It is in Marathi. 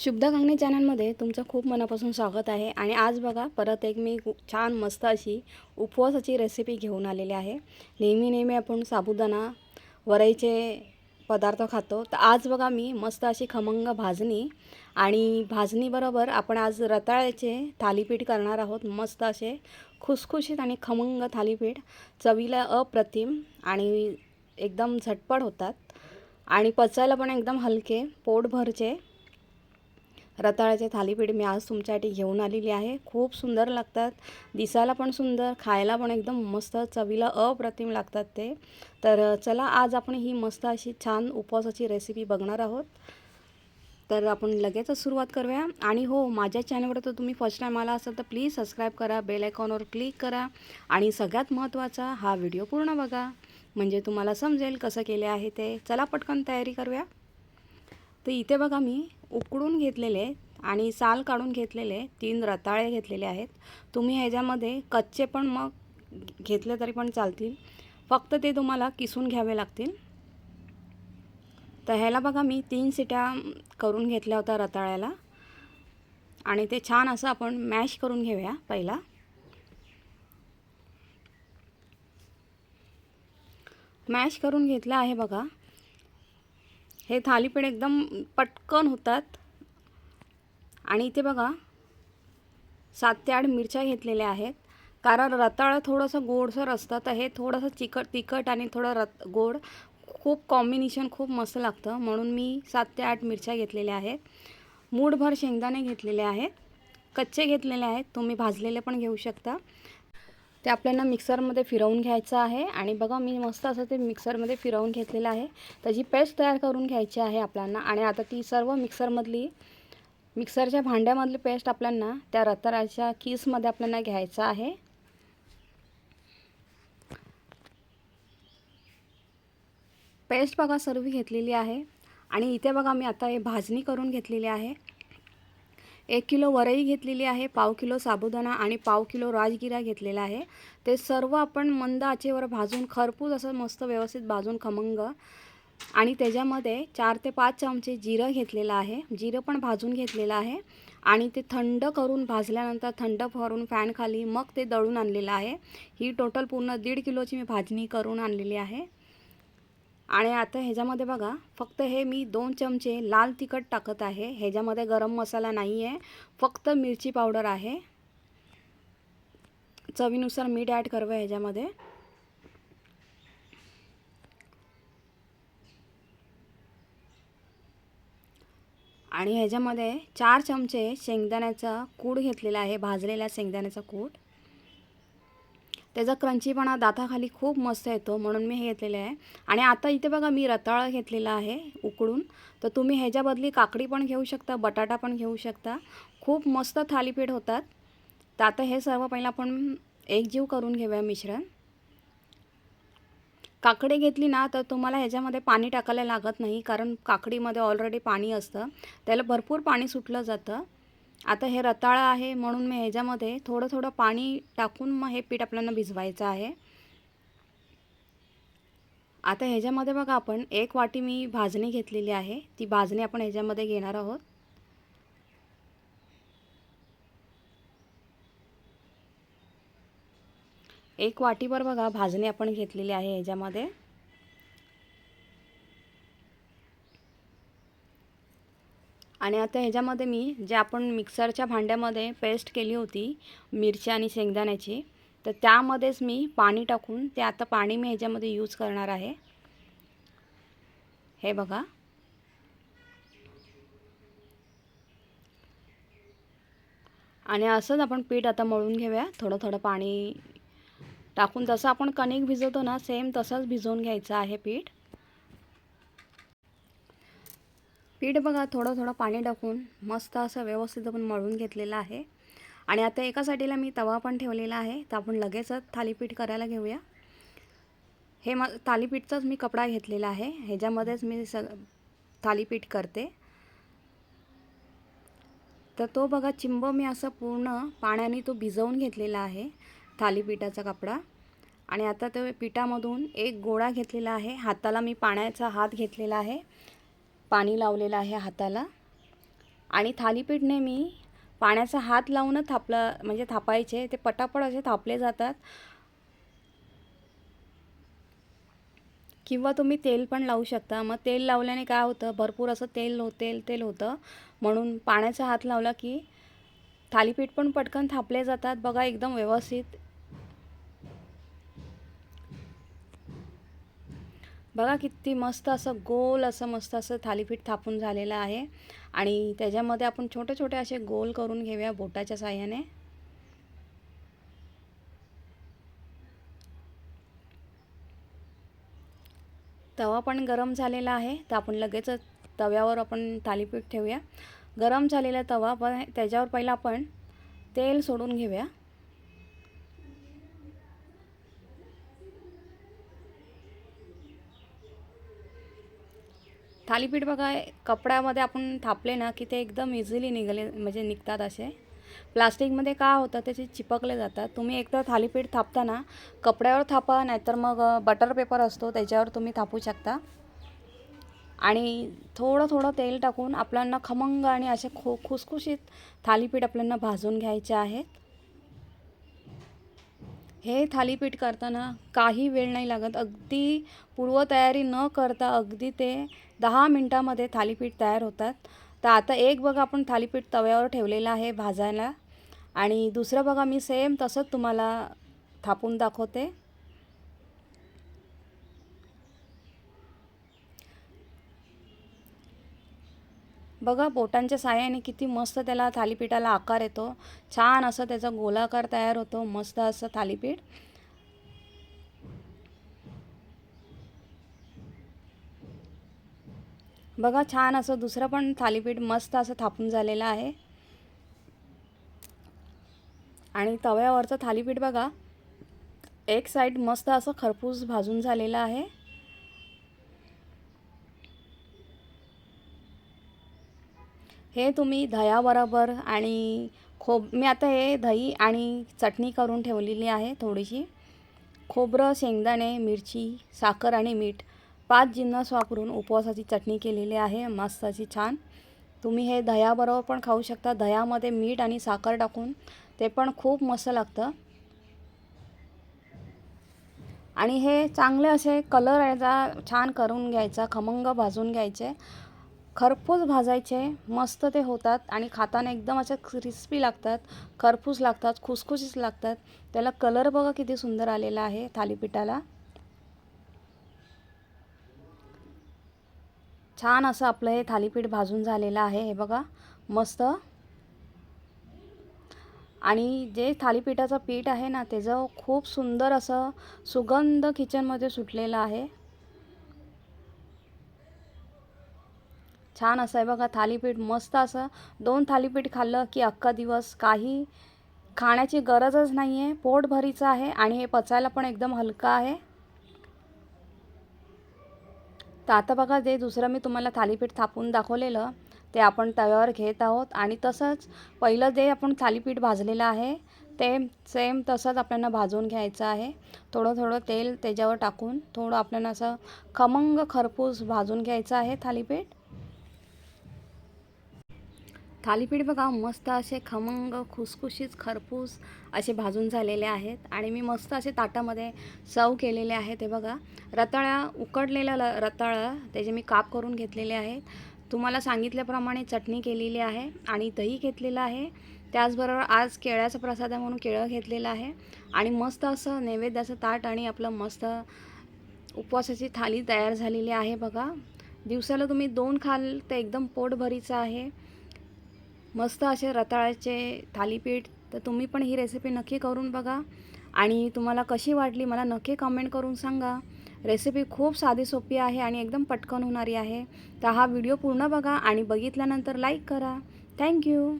शुभदा कांगणे चॅनलमध्ये तुमचं खूप मनापासून स्वागत आहे. आणि आज बघा परत एक मी खूप छान मस्त अशी उपवासाची रेसिपी घेऊन आलेली आहे. नेहमी नेहमी आपण साबुदाणा वरईचे पदार्थ खातो. तर आज बघा मी मस्त अशी खमंग भाजणी आणि भाजणीबरोबर आपण आज रताळ्याचे थालीपीठ करणार आहोत. मस्त असे खुसखुशीत आणि खमंग थालीपीठ चवीला अप्रतिम आणि एकदम झटपट होतात. आणि पचायला पण एकदम हलके पोटभरचे रताळ्याचे थालीपीठ मी आज तुमच्यासाठी घेऊन आलेली आहे. खूप सुंदर लागतात. दिसायला पण सुंदर खायला पण एकदम मस्त चवीला अप्रतिम लागतात ते. तर चला आज आपण ही मस्त अशी छान उपवासाची रेसिपी बघणार आहोत. तर आपण लगेचच सुरुवात करूया. आणि हो माझ्या चॅनलवर तर तुम्ही फर्स्ट टाईम आला असाल तर प्लीज सबस्क्राईब करा बेल आयकॉनवर क्लिक करा. आणि सगळ्यात महत्त्वाचा हा व्हिडिओ पूर्ण बघा. म्हणजे तुम्हाला समजेल कसं केले आहे ते. चला पटकन तयारी करूया. तर इथे बघा मी उकडून घेतलेले आणि साल काढून घेतलेले तीन रताळे घेतलेले आहेत. तुम्ही ह्याच्यामध्ये कच्चे पण मग घेतले तरी पण चालतील. फक्त ते तुम्हाला किसून घ्यावे लागतील. तर ह्याला बघा मी तीन सिट्या करून घेतल्या होत्या रताळ्याला. आणि ते छान असं आपण मॅश करून घेऊया पहिला. मॅश करून घेतलं आहे बघा. हे थालीपीठ एकदम पटकन होतात. आणि इथे बघा सात ते आठ मिरच्या घेतलेल्या आहेत. कारण रताळं थोडंसं गोडसर असतं तर हे थोडंसं चिकट तिखट आणि थोडं रत गोड खूप कॉम्बिनेशन खूप मस्त लागतं. म्हणून मी सात ते आठ मिरच्या घेतलेल्या आहेत. मूठभर शेंगदाणे घेतलेले आहेत. कच्चे घेतलेले आहेत. तुम्ही भाजलेले पण घेऊ शकता. ते आपल्याला मिक्सरमध्ये फिरवून घ्यायचं आहे. आणि बघा मी मस्त असं ते मिक्सरमध्ये फिरवून घेतलेलं आहे. त्याची पेस्ट तयार करून घ्यायची आहे आपल्याला. आणि आता ती सर्व मिक्सरमधली मिक्सरच्या भांड्यामधली पेस्ट आपल्याला त्या रताळ्याच्या कीसमध्ये आपल्याला घ्यायचं आहे. पेस्ट बघा सर्व घेतलेली आहे. आणि इथे बघा मी आता हे भाजणी करून घेतलेली आहे. एक किलो वरई घेतलेली आहे पाव किलो साबुदाणा आणि पाव किलो राजगिरा घेतलेला आहे. ते सर्व आपण मंद आचेवर भाजून खरपूस असं मस्त व्यवस्थित भाजून खमंग आणि त्याच्यामध्ये चार ते पाच चमचे जिरं घेतलेलं आहे. जिरं पण भाजून घेतलेलं आहे आणि ते थंड करून भाजल्यानंतर थंड करून फॅनखाली मग ते दळून आणलेलं आहे. ही टोटल पूर्ण दीड किलोची मी भाजणी करून आणलेली आहे. आणि आता ह्याच्यामध्ये बघा फक्त हे मी दोन चमचे लाल तिखट टाकत आहे. ह्याच्यामध्ये गरम मसाला नाही आहे फक्त मिरची पावडर आहे. चवीनुसार मीठ ॲड करवं ह्याच्यामध्ये. आणि ह्याच्यामध्ये चार चमचे शेंगदाण्याचा कूड घेतलेला आहे भाजलेला शेंगदाण्याचा कूड त्याचा क्रंचीपणा दाताखाली खूप मस्त येतो म्हणून मी हे घेतलेले आहे. आणि आता इथे बघा मी रताळ घेतलेला आहे उकडून. तर तुम्ही ह्याच्या बदली काकडी पण घेऊ शकता बटाटा पण घेऊ शकता. खूप मस्त थालीपीठ होतात. तर आता हे सर्व पहिलं आपण एकजीव करून घेऊया मिश्रण. काकडी घेतली ना तर तुम्हाला ह्याच्यामध्ये पाणी टाकायला लागत नाही कारण काकडीमध्ये ऑलरेडी पाणी असतं. त्याला भरपूर पाणी सुटलं जातं. आता हे रताळं आहे म्हणून मी ह्याच्यामध्ये थोडं थोडं पाणी टाकून मग हे पीठ आपल्याला भिजवायचं आहे. आता ह्याच्यामध्ये बघा आपण एक वाटी मी भाजणी घेतलेली आहे. ती भाजणी आपण ह्याच्यामध्ये घेणार आहोत. एक वाटीभर बघा भाजणी आपण घेतलेली आहे ह्याच्यामध्ये. आणि आता ह्याच्यामध्ये मी जे आपण मिक्सरच्या भांड्यामध्ये पेस्ट केली होती मिरची आणि शेंगदाण्याची तर त्यामध्येच मी पाणी टाकून ते आता पाणी मी ह्याच्यामध्ये यूज करणार आहे. हे बघा. आणि असंच आपण पीठ आता मळून घेऊया. थोडं थोडं पाणी टाकून जसं आपण कणिक भिजवतो ना सेम तसंच भिजवून घ्यायचं आहे पीठ. पीठ बघा थोडं थोडं पाणी टाकून मस्त असं व्यवस्थित आपण मळून घेतलेलं आहे. आणि आता एका साईडला मी तवा पण ठेवलेला आहे तर आपण लगेचच थालीपीठ करायला घेऊया. हे म थालीपीठचाच मी कपडा घेतलेला आहे ह्याच्यामध्येच मी स थालीपीठ करते. तर तो बघा चिंब मी असं पूर्ण पाण्याने तो भिजवून घेतलेला आहे थालीपीठाचा कपडा. आणि आता तो पिठामधून एक गोळा घेतलेला आहे हाताला मी पाण्याचा हात घेतलेला आहे. पाणी लावलेलं आहे हाताला. आणि थालीपीठ नेहमी पाण्याचा हात लावूनच थापलं म्हणजे थापायचे. ते पटापट असे थापले जातात. किंवा तुम्ही तेल पण लावू शकता. मग तेल लावल्याने काय होतं? भरपूर असं तेल हो तेल तेल होतं. म्हणून पाण्याचा हात लावला की थालीपीठ पण पटकन थापले जातात. बघा एकदम व्यवस्थित बघा किती मस्त असं गोल असं मस्त असं थालीपीठ थापून झालेलं आहे. आणि त्याच्यामध्ये आपण छोटे छोटे असे गोल करून घेऊया बोटाच्या साह्याने. तवा पण गरम झालेला आहे. तर आपण लगेचच तव्यावर आपण थालीपीठ ठेवूया. गरम झालेला तवा पण त्याच्यावर पहिला आपण तेल सोडून घेऊया. थालीपीठ बघा कपड्यामध्ये आपण थापले ना की ते एकदम इझिली निघाले म्हणजे निघतात असे. प्लास्टिकमध्ये का होतं त्याचे चिपकले जातात. तुम्ही एकदा थालीपीठ थापताना कपड्यावर थापा नाहीतर मग बटर पेपर असतो त्याच्यावर तुम्ही थापू शकता. आणि थोडं थोडं तेल टाकून आपल्याला खमंग आणि असे खो खुसखुशीत थालीपीठ आपल्याला भाजून घ्यायचे आहेत. हे थालीपीठ करताना काही वेळ नाही लागत. अगदी पूर्वतयारी न करता अगदी ते दहा मिनटामध्ये थालीपीठ तयार होतात. तर आता एक बघा आपण थालीपीठ तव्यावर ठेवलेलं आहे भाजायला. आणि दुसरं बघा मी सेम तसंच तुम्हाला थापून दाखवते. बघा बोटांच्या साह्याने किती मस्त त्याला थालीपीठाला आकार येतो. छान असं त्याचा गोलाकार तयार होतो. मस्त असं थालीपीठ. बघा छान असं दुसरं पण थालीपीठ मस्त असं थापून झालेलं आहे. आणि तव्यावरचं थालीपीठ बघा एक साईड मस्त असं खरपूस भाजून झालेलं आहे. हे तुम्ही दह्याबरोबर आणि खोब मी आता हे दही आणि चटणी करून ठेवलेली आहे थोडीशी. खोबरं शेंगदाणे मिरची साखर आणि मीठ पाच जिन्नस वापरून उपवासाची चटणी केलेली आहे. मस्त अशी छान. तुम्ही हे दह्याबरोबर पण खाऊ शकता. दह्यामध्ये मीठ आणि साखर टाकून ते पण खूप मस्त लागतं. आणि हे चांगले असे कलर याचा छान करून घ्यायचा खमंग भाजून घ्यायचे. खरपूस भाजायचे मस्त ते होतात. आणि खाताना एकदम असे क्रिस्पी लागतात खरपूस लागतात खुसखुशीस लागतात. त्याला कलर बघा किती सुंदर आलेला आहे थालीपीठाला. छान असं आपलं हे थालीपीठ भाजून झालेलं आहे. हे बघा मस्त. आणि जे थालीपीठाचं पीठ आहे ना त्याचं खूप सुंदर असं सुगंध किचनमध्ये सुटलेलं आहे. छान असं आहे बघा थालीपीठ मस्त असं दोन थालीपीठ खाल्लं की अख्खा दिवस काही खाण्याची गरजच नाही आहे पोटभरीचं आहे आणि हे पचायला पण एकदम हलकं आहे. तर आता बघा जे दुसरं मी तुम्हाला थालीपीठ थापून दाखवलेलं ते आपण तव्यावर घेत आहोत. आणि तसंच पहिलं जे आपण थालीपीठ भाजलेलं आहे ते सेम तसंच आपल्याला भाजून घ्यायचं आहे. थोडं थोडं तेल त्याच्यावर टाकून थोडं आपल्याला असं खमंग खरपूस भाजून घ्यायचं आहे थालीपीठ. थालीपीठ बघा मस्त असे खमंग खुसखुशीत खरपूस असे भाजून झालेले आहेत. आणि मी मस्त असे ताटामध्ये सर्व केलेले आहेत. ते बघा रताळ्या उकडलेल्या ल रताळं त्याचे मी काप करून घेतलेले आहेत. तुम्हाला सांगितल्याप्रमाणे चटणी केलेली आहे आणि दही घेतलेलं आहे. त्याचबरोबर आज केळ्याचा प्रसाद आहे म्हणून केळं घेतलेलं आहे. आणि मस्त असं नैवेद्याचं ताट आणि आपलं मस्त उपवासाची थाली तयार झालेली आहे बघा. दिवसाला तुम्ही दोन खाल तर एकदम पोटभरीचं आहे. मस्त असे रताळ्याचे थालीपीठ. तर तुम्ही पण ही रेसिपी नक्की करून बघा. आणि तुम्हाला कशी वाटली मला नक्की कमेंट करून सांगा. रेसिपी खूप साधी सोपी आहे आणि एकदम पटकन होणारी आहे. तर हा व्हिडिओ पूर्ण बघा आणि बघितल्यानंतर लाईक करा. थँक्यू